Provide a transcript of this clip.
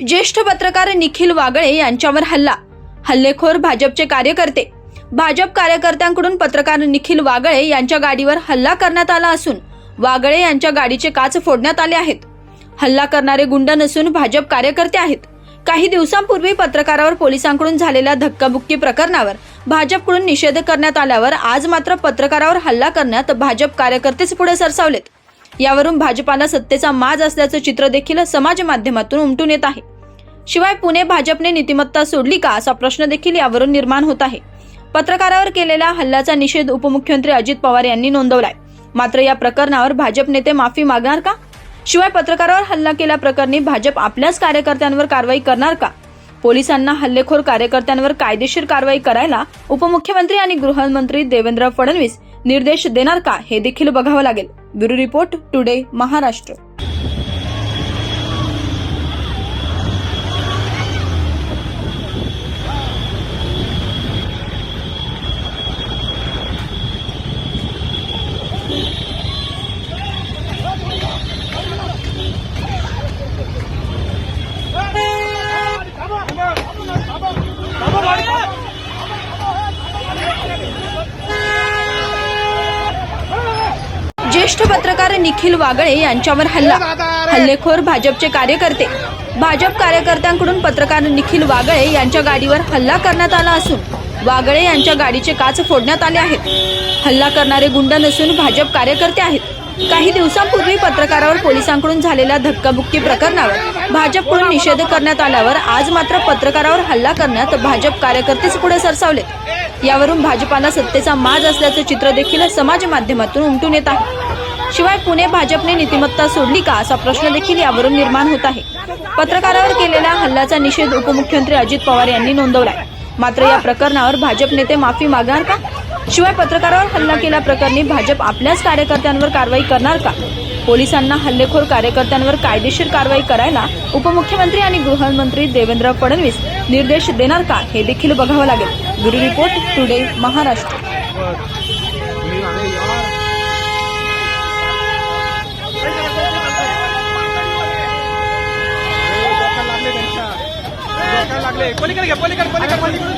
ज्येष्ठ पत्रकार निखिल वागळे यांच्यावर हल्ला. हल्लेखोर भाजपचे कार्यकर्ते. भाजप कार्यकर्त्यांकडून पत्रकार निखिल वागळे यांच्या गाडीवर हल्ला करण्यात आला असून वागळे यांच्या गाडीचे काच फोडण्यात आले आहेत. हल्ला करणारे गुंड नसून भाजप कार्यकर्ते आहेत. काही दिवसांपूर्वी पत्रकारावर पोलिसांकडून झालेल्या धक्काबुक्की प्रकरणावर भाजपकडून निषेध करण्यात आल्यावर आज मात्र पत्रकारावर हल्ला करण्यात भाजप कार्यकर्तेच पुढे सरसावलेत. यावरून भाजपाला सत्तेचा माज असल्याचं चित्र देखील समाज माध्यमातून उमटून येत आहे. शिवाय पुणे भाजपने नीतिमत्ता सोडली का असा प्रश्न देखील यावरून निर्माण होत आहे. पत्रकारावर केलेल्या हल्ल्याचा निषेध उपमुख्यमंत्री अजित पवार यांनी नोंदवलाय. मात्र या प्रकरणावर भाजप नेते माफी मागणार का? शिवाय पत्रकारावर हल्ला केल्याप्रकरणी भाजप आपल्याच कार्यकर्त्यांवर कारवाई करणार का? पोलिसांना हल्लेखोर कार्यकर्त्यांवर कायदेशीर कारवाई करायला उपमुख्यमंत्री आणि गृहमंत्री देवेंद्र फडणवीस निर्देश देणार का हे देखील बघावं लागेल. Bureau report today Maharashtra. ज्येष्ठ पत्रकार निखिल वागळे यांच्यावर हल्ला. हल्लेखोर भाजपचे कार्यकर्ते. भाजप कार्यकर्त्यांकडून पत्रकार निखिल वागळे यांच्या गाडीवर हल्ला करण्यात आला असून वागळे यांच्या गाडीचे काच फोडण्यात आले आहेत. हल्ला करणारे गुंड नसून भाजप कार्यकर्ते आहेत. काही दिवसांपूर्वी पत्रकारावर पोलिसांकडून झालेल्या धक्काबुक्की प्रकरणावर भाजपकडून निषेध करण्यात आल्यावर आज मात्र पत्रकारावर हल्ला करण्यात भाजप कार्यकर्तेच पुढे सरसावलेत यावरून भाजपाला सत्तेचा माज असल्याचं चित्र देखील समाज माध्यमातून उमटून येत आहे. शिवाय पुणे भाजपने नीतिमत्ता सोडली का असा प्रश्न देखील यावरून निर्माण होत आहे. पत्रकारावर केलेल्या हल्ल्याचा निषेध उपमुख्यमंत्री अजित पवार यांनी नोंदवलाय. मात्र या प्रकरणावर भाजप नेते माफी मागणार का? शिवाय पत्रकारावर हल्ला केल्याप्रकरणी भाजप आपल्याच कार्यकर्त्यांवर कारवाई करणार का? पोलिसांना हल्लेखोर कार्यकर्त्यांवर कायदेशीर कारवाई करायला उपमुख्यमंत्री आणि गृहमंत्री देवेंद्र फडणवीस निर्देश देणार का हे देखील बघावं लागेल. Bureau report today Maharashtra. ponle carga, ponle carga, ponle.